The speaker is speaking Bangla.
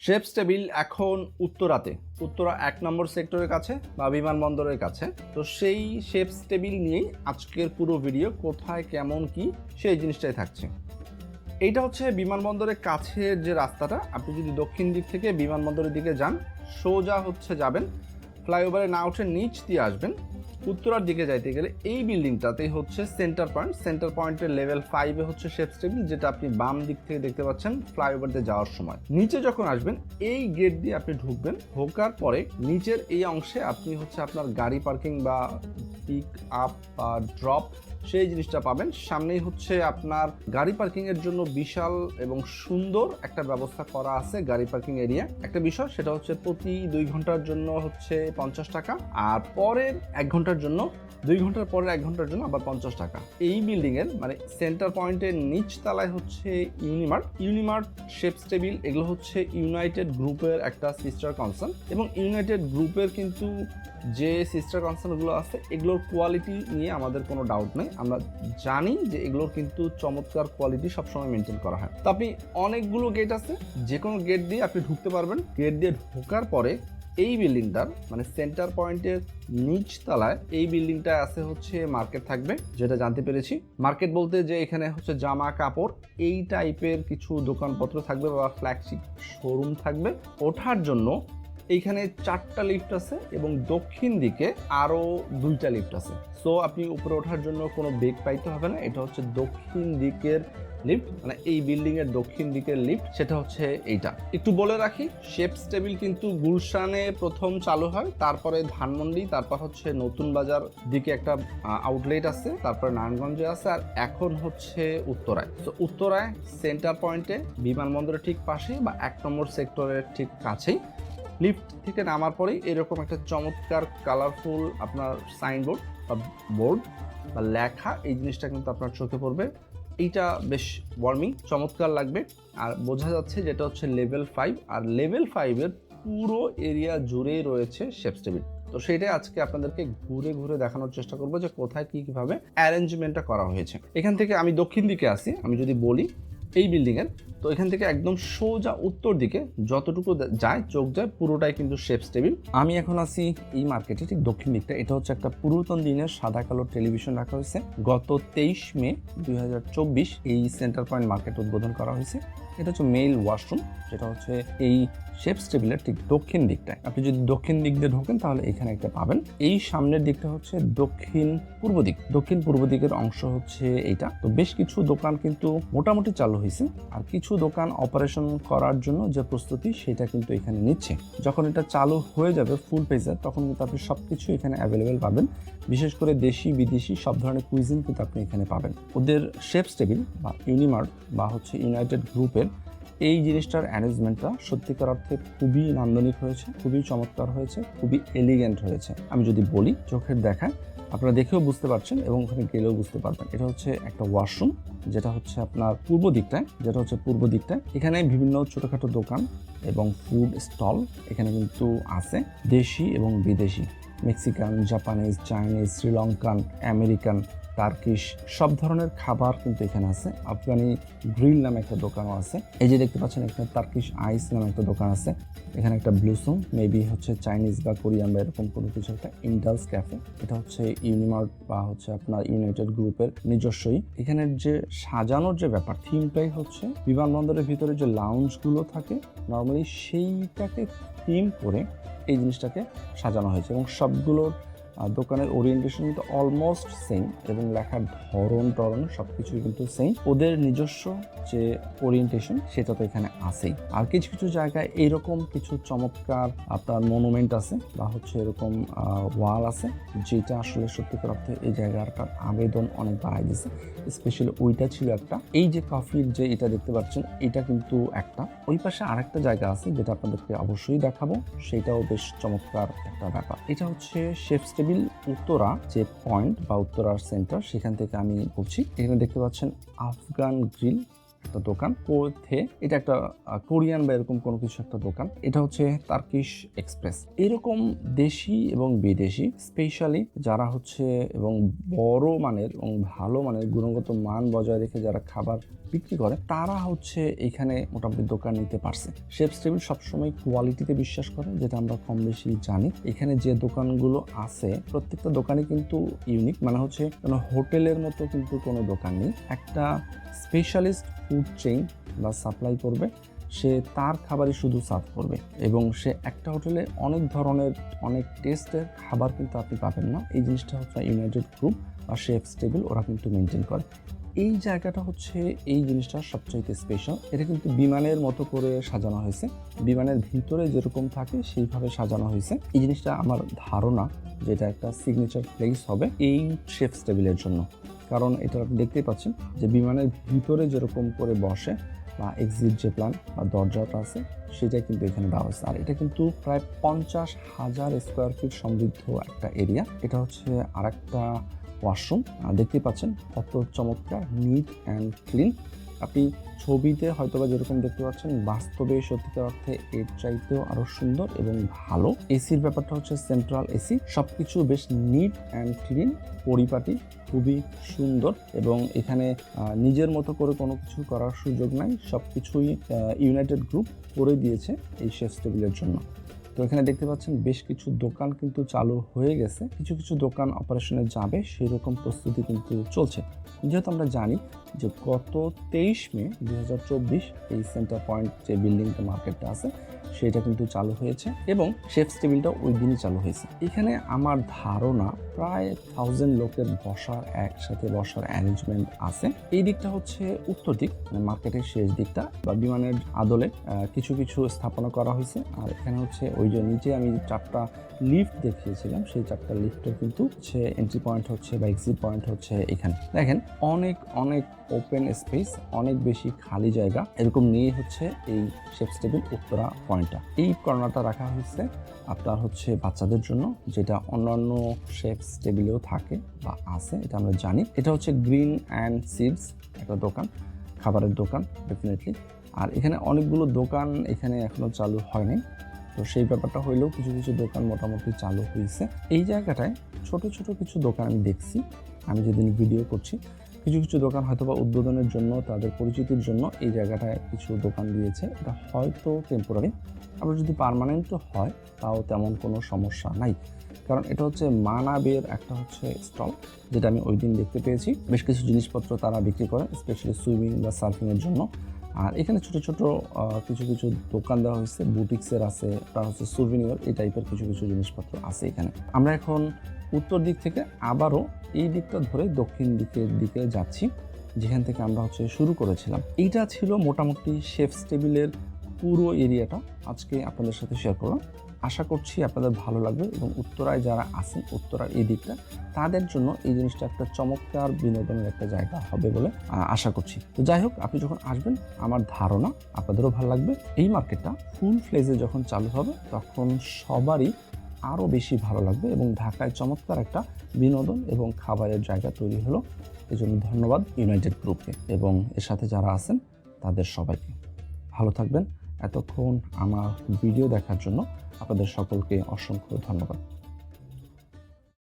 শেপস টেবিল এখন উত্তরাতে। উত্তরা এক নম্বর সেক্টরের কাছে বা বিমানবন্দরের কাছে। তো সেই শেপস টেবিল নিয়েই আজকের পুরো ভিডিও কোথায়, কেমন, কি, সেই জিনিসটাই থাকছে। এইটা হচ্ছে বিমানবন্দরের কাছের যে রাস্তাটা, আপনি যদি দক্ষিণ দিক থেকে বিমানবন্দরের দিকে যান, সোজা হচ্ছে যাবেন, ফ্লাইওভারে না উঠে নিচ দিয়ে আসবেন। উত্তরার দিকে যাইতে গেলে এই বিল্ডিংটাতেই হচ্ছে সেন্টার পয়েন্ট সেন্টার পয়েন্টের লেভেল ফাইভে হচ্ছে শেপ টেবিল যেটা আপনি বাম দিক থেকে দেখতে পাচ্ছেন ফ্লাইওভার দিয়ে যাওয়ার সময়। নিচে যখন আসবেন, এই গেট দিয়ে আপনি ঢুকবেন, ঢোকার পরে নিচের এই অংশে আপনি হচ্ছে আপনার গাড়ি পার্কিং বা পিক আপ বা ড্রপ সেই জিনিসটা পাবেন। সামনেই হচ্ছে আপনার গাড়ি পার্কিং এর জন্য বিশাল এবং সুন্দর একটা ব্যবস্থা করা আছে গাড়ি পার্কিং এরিয়া। একটা বিষয়, সেটা হচ্ছে প্রতি দুই ঘণ্টার জন্য হচ্ছে পঞ্চাশ টাকা আর পরের এক ঘণ্টার জন্য, দুই ঘণ্টার পরের এক ঘণ্টার জন্য আবার পঞ্চাশ টাকা। এই বিল্ডিং এর মানে সেন্টার পয়েন্টের নিচ তলায় হচ্ছে ইউনিমার্ট ইউনিমার্ট শেপস টেবিল এগুলো হচ্ছে ইউনাইটেড গ্রুপের একটা সিস্টার কনসার্ন এবং ইউনাইটেড গ্রুপের কিন্তু যে সিস্টার কনসার্নগুলো আছে, এগুলোর কোয়ালিটি নিয়ে আমাদের কোনো ডাউট নেই। আমরা জানি যে এগুলোর কিন্তু চমৎকার কোয়ালিটি সবসময় মেনটেন করা হয়। তো আপনি অনেকগুলো গেট আছে যে কোনো গেট দিয়ে আপনি ঢুকতে পারবেন। গেট দিয়ে ঢোকার পরে এই বিল্ডিংটার মানে সেন্টার পয়েন্টের নিচ তলায় এই বিল্ডিংটা আছে হচ্ছে মার্কেট থাকবে, যেটা জানতে পেরেছি। মার্কেট বলতে যে এখানে হচ্ছে জামা কাপড়, এই টাইপের কিছু দোকানপত্র থাকবে বা ফ্ল্যাগশিপ শোরুম থাকবে। ওঠার জন্য এইখানে চারটা লিফট আছে এবং দক্ষিণ দিকে আরও দুইটা লিফট আছে। সো আপনি উপরে ওঠার জন্য কোনো বেগ পাইতে হবে না। এটা হচ্ছে দক্ষিণ দিকের লিফট মানে এই বিল্ডিং এর দক্ষিণ দিকের লিফট সেটা হচ্ছে এইটা। একটু বলে রাখি শেপস টেবিল কিন্তু গুলশানে প্রথম চালু হয়, তারপরে ধানমন্ডি, তারপর হচ্ছে নতুন বাজার দিকে একটা আউটলেট আছে, তারপরে নারায়ণগঞ্জে আছে, আর এখন হচ্ছে উত্তরায়। তো উত্তরায় সেন্টার পয়েন্টে বিমানবন্দরের ঠিক পাশে বা এক নম্বর সেক্টরের ঠিক কাছেই লিফট থেকে নামার পরেই এরকম একটা চমৎকার কালারফুল আপনার সাইনবোর্ড বা বোর্ড বা লেখা এই জিনিসটা কিন্তু আপনার চোখে পড়বে। এইটা বেশ ওয়ার্মিং চমৎকার লাগবে। আর বোঝা যাচ্ছে যেটা হচ্ছে লেভেল ফাইভ আর লেভেল ফাইভের পুরো এরিয়া জুড়েই রয়েছে শেপস টেবিল তো সেটাই আজকে আপনাদেরকে ঘুরে ঘুরে দেখানোর চেষ্টা করব যে কোথায় কী কীভাবে অ্যারেঞ্জমেন্টটা করা হয়েছে। এখান থেকে আমি দক্ষিণ দিকে আসি, আমি যদি বলি, এই বিল্ডিংয়ের তো এখান থেকে একদম সোজা উত্তর দিকে যতটুকু যায়, চোখ যায়, পুরোটাই কিন্তু শেপস টেবিল। আমি এখন আছি এই মার্কেটে, ঠিক দক্ষিণ দিকটা। এটা হচ্ছে একটা পুরাতন দিনের সাদা কালো টেলিভিশন রাখা হয়েছে। গত তেইশ মে দুই হাজার চব্বিশ এই সেন্টার পয়েন্ট মার্কেট উদ্বোধন করা হয়েছে। এটা হচ্ছে মেল ওয়াশরুম, যেটা হচ্ছে এই শেপস টেবিলের ঠিক দক্ষিণ দিকটায়। আপনি যদি দক্ষিণ দিক দিয়ে ঢোকেন, তাহলে এখানে একটা পাবেন। এই সামনের দিকটা হচ্ছে দক্ষিণ পূর্ব দিক। দক্ষিণ পূর্ব দিকের অংশ হচ্ছে এইটা। তো বেশ কিছু দোকান কিন্তু মোটামুটি চালু হয়েছে। আর কিছু দোকান অপারেশন করার জন্য যে প্রস্তুতি, সেটা কিন্তু এখানে নিচ্ছে। যখন এটা চালু হয়ে যাবে ফুল পেজার তখন কিন্তু আপনি সব কিছু এখানে অ্যাভেলেবেল পাবেন। বিশেষ করে দেশি, বিদেশি সব ধরনের কুইজিন কিন্তু আপনি এখানে পাবেন। ওদের শেপস টেবিল বা ইউনিমার্ট বা হচ্ছে ইউনাইটেড গ্রুপের এই জিনিসটার অ্যারেঞ্জমেন্টটা সত্যিকার অর্থে খুবই নান্দনিক হয়েছে, খুবই চমৎকার হয়েছে, খুবই এলিগেন্ট হয়েছে। আমি যদি বলি, চোখের দেখায় আপনারা দেখেও বুঝতে পারছেন এবং ওখানে গেলেও বুঝতে পারবেন। এটা হচ্ছে একটা ওয়াশরুম যেটা হচ্ছে আপনার পূর্ব দিকটায়, যেটা হচ্ছে পূর্ব দিকটায়। এখানে বিভিন্ন ছোটোখাটো দোকান এবং ফুড স্টল এখানে কিন্তু আছে, দেশি এবং বিদেশি। Mexican Japanese Chinese Sri Lankan American Turkish, সব ধরনের খাবার কিন্তু এখানে আছে। আফগানি গ্রিল নামে একটা দোকানও আছে। এই যে দেখতে পাচ্ছেন, এখানে টার্কিশ আইস নামে একটা দোকান আছে। এখানে একটা ব্লুসুম মেবি হচ্ছে চাইনিজ বা কোরিয়ান বা এরকম কোনো কিছু একটা, ইন্ডালস ক্যাফে। এটা হচ্ছে ইউনিমার্ট বা হচ্ছে আপনার ইউনাইটেড গ্রুপের নিজস্বই। এখানের যে সাজানোর যে ব্যাপার, থিমটাই হচ্ছে বিমানবন্দরের ভিতরে যে লাউঞ্জগুলো থাকে নর্মালি সেইটাকে থিম করে এই জিনিসটাকে সাজানো হয়েছে এবং সবগুলোর আহ, দোকানের ওরিয়েন্টেশন কিন্তু অলমোস্ট সেম এবং লেখার ধরন টরন সব কিছুই কিন্তু সেম ওদের নিজস্ব যে ওরিয়েন্টেশন সেটা তো এখানে আছেই। আর কিছু কিছু জায়গায় এইরকম কিছু চমৎকার আপনার মনুমেন্ট আছে বা হচ্ছে এরকম ওয়াল আছে যেটা আসলে সত্যিকার অর্থে এই জায়গাটার আবেদন অনেক বাড়াই দিছে স্পেশালি ওইটা ছিল একটা। এই যে কফির যে এটা দেখতে পাচ্ছেন এটা কিন্তু একটা। ওই পাশে আরেকটা জায়গা আছে যেটা আপনাদেরকে অবশ্যই দেখাবো। সেটাও বেশ চমৎকার একটা ব্যাপার। এটা হচ্ছে শেফস টেবিল উত্তরা যে পয়েন্ট বা উত্তরার সেন্টার সেখান থেকে আমি বলছি। এখানে দেখতে পাচ্ছেন আফগান গ্রিল একটা দোকান। কোথে? এটা একটা কোরিয়ান বা এরকম কোনো কিছু একটা দোকান। এটা হচ্ছে তার্কিশ এক্সপ্রেস। এরকম দেশি এবং বিদেশি, স্পেশালি যারা হচ্ছে এবং বড় মানের এবং ভালো মানের গুণগত মান বজায় রেখে যারা খাবার বিক্রি করে, তারা হচ্ছে এখানে মোটামুটি দোকান নিতে পারছে। শেপস টেবিল সবসময় কোয়ালিটিতে বিশ্বাস করে, যেটা আমরা কম বেশি জানি। এখানে যে দোকানগুলো আছে, প্রত্যেকটা দোকানই কিন্তু ইউনিক মানে হচ্ছে কোনো হোটেলের মতো কিন্তু কোনো দোকান নেই। একটা স্পেশালিস্ট ফুড চেইন বা সাপ্লাই করবে, সে তার খাবারই শুধু সার্ভ করবে এবং সে একটা হোটেলে অনেক ধরনের, অনেক টেস্টের খাবার কিন্তু আপনি পাবেন না। এই জিনিসটা হচ্ছে ইউনাইটেড গ্রুপ বা শেফ স্টেবল ওরা কিন্তু মেনটেন করে। এই জায়গাটা হচ্ছে এই জিনিসটা সবচাইতে স্পেশাল এটা কিন্তু বিমানের মতো করে সাজানো হয়েছে। বিমানের ভিতরে যেরকম থাকে, সেইভাবে সাজানো হয়েছে। এই জিনিসটা আমার ধারণা যেটা একটা সিগনেচার প্লেস হবে এই শেফ টেবিলের জন্য। কারণ এটা আপনি দেখতেই পাচ্ছেন যে বিমানের ভিতরে যেরকম করে বসে বা এক্সিট যে প্ল্যান বা দরজাটা আছে সেটা কিন্তু এখানে দেওয়া হয়েছে। আর এটা কিন্তু প্রায় পঞ্চাশ হাজার স্কোয়ার ফিট সমৃদ্ধ একটা এরিয়া এটা হচ্ছে আর একটা ওয়াশরুম দেখতেই পাচ্ছেন কত চমৎকার নিট অ্যান্ড ক্লিন আপনি ছবিতে হয়তোবা যেরকম দেখতে পাচ্ছেন, বাস্তবে সত্যিকার অর্থে এর চাইতেও আরও সুন্দর এবং ভালো। এসির ব্যাপারটা হচ্ছে সেন্ট্রাল এসি সব কিছু বেশ নিট অ্যান্ড ক্লিন পরিপাটি, খুবই সুন্দর এবং এখানে নিজের মতো করে কোনো কিছু করার সুযোগ নাই সব কিছুই ইউনাইটেড গ্রুপ করে দিয়েছে এই শেষ টেবিলের জন্য। তো এখানে দেখতে পাচ্ছেন বেশ কিছু দোকান কিন্তু চালু হয়ে গেছে। কিছু কিছু দোকান অপারেশনে যাবে সেই রকম প্রস্তুতি কিন্তু চলছে। যেহেতু আমরা জানি যে গত তেইশ মে দুই হাজার চব্বিশ এই সেন্টার পয়েন্ট যে বিল্ডিংটা মার্কেটটা আছে, সেটা কিন্তু চালু হয়েছে এবং শেফস টেবিলটা ওই দিনই চালু হয়েছে। এখানে আমার ধারণা প্রায় থাউজেন্ড লোকের বসার, একসাথে বসার অ্যারেঞ্জমেন্ট আছে। এই দিকটা হচ্ছে উত্তর দিক মানে মার্কেটের শেষ দিকটা। বা বিমানের আদলে কিছু কিছু স্থাপনা করা হয়েছে। আর এখানে হচ্ছে ওই যে নিচে আমি চারটা লিফট দেখিয়েছিলাম, সেই চারটা লিফটের কিন্তু হচ্ছে এন্ট্রি পয়েন্ট হচ্ছে বা এক্সিট পয়েন্ট হচ্ছে এখানে। দেখেন, অনেক অনেক ওপেন স্পেস অনেক বেশি খালি জায়গা। এরকম নিয়ে হচ্ছে এই শেপস টেবিল উত্তরা পয়েন্টটা এই কর্নারটা রাখা হয়েছে আপনার হচ্ছে বাচ্চাদের জন্য, যেটা অন্যান্য শেপস টেবিলেও থাকে বা আছে, এটা আমরা জানি। এটা হচ্ছে গ্রিন অ্যান্ড সিডস একটা দোকান, খাবারের দোকান ডেফিনেটলি আর এখানে অনেকগুলো দোকান এখানে এখনও চালু হয়নি তো সেই ব্যাপারটা হইলেও কিছু কিছু দোকান মোটামুটি চালু হয়েছে এই জায়গাটায় ছোট ছোট কিছু দোকান আমি দেখছি, আমি যেদিন ভিডিও করছি, কিছু কিছু দোকান হয়তো বা উদ্বোধনের জন্য, তাদের পরিচিতির জন্য এই জায়গাটায় কিছু দোকান দিয়েছে। এটা হয়তো টেম্পোরারি আবার যদি পার্মানেন্টও হয়, তাও তেমন কোনো সমস্যা নাই। কারণ এটা হচ্ছে মানাবের একটা হচ্ছে স্টল, যেটা আমি ওই দিন দেখতে পেয়েছি। বেশ কিছু জিনিসপত্র তারা বিক্রি করে স্পেশালি সুইমিং বা সার্ফিংয়ের জন্য। আর এখানে ছোট ছোট কিছু কিছু দোকান দেওয়া হয়েছে বুটিক্সের আছে তার হচ্ছে সুভিনিয়র এই টাইপের কিছু কিছু জিনিসপত্র আছে এখানে। আমরা এখন উত্তর দিক থেকে আবারও এই দিকটা ধরে দক্ষিণ দিকের দিকে যাচ্ছি, যেখান থেকে আমরা হচ্ছে শুরু করেছিলাম। এইটা ছিল মোটামুটি শেফ টেবিলের পুরো এরিয়াটা আজকে আপনাদের সাথে শেয়ার করলাম। আশা করছি আপনাদের ভালো লাগবে এবং উত্তরায় যারা আছেন, উত্তরার এই দিকটা, তাদের জন্য এই জিনিসটা একটা চমৎকার বিনোদনের একটা জায়গা হবে বলে আশা করছি। তো যাই হোক, আপনি যখন আসবেন, আমার ধারণা আপনাদেরও ভালো লাগবে। এই মার্কেটটা ফুল ফ্লেজে যখন চালু হবে, তখন সবারই আরও বেশি ভালো লাগবে এবং ঢাকায় চমৎকার একটা বিনোদন এবং খাবারের জায়গা তৈরি হলো। এই জন্য ধন্যবাদ ইউনাইটেড গ্রুপকে এবং এর সাথে যারা আছেন, তাদের সবাইকে। ভালো থাকবেন। এতক্ষণ আমার ভিডিও দেখার জন্য আপনাদের সকলকে অসংখ্য ধন্যবাদ।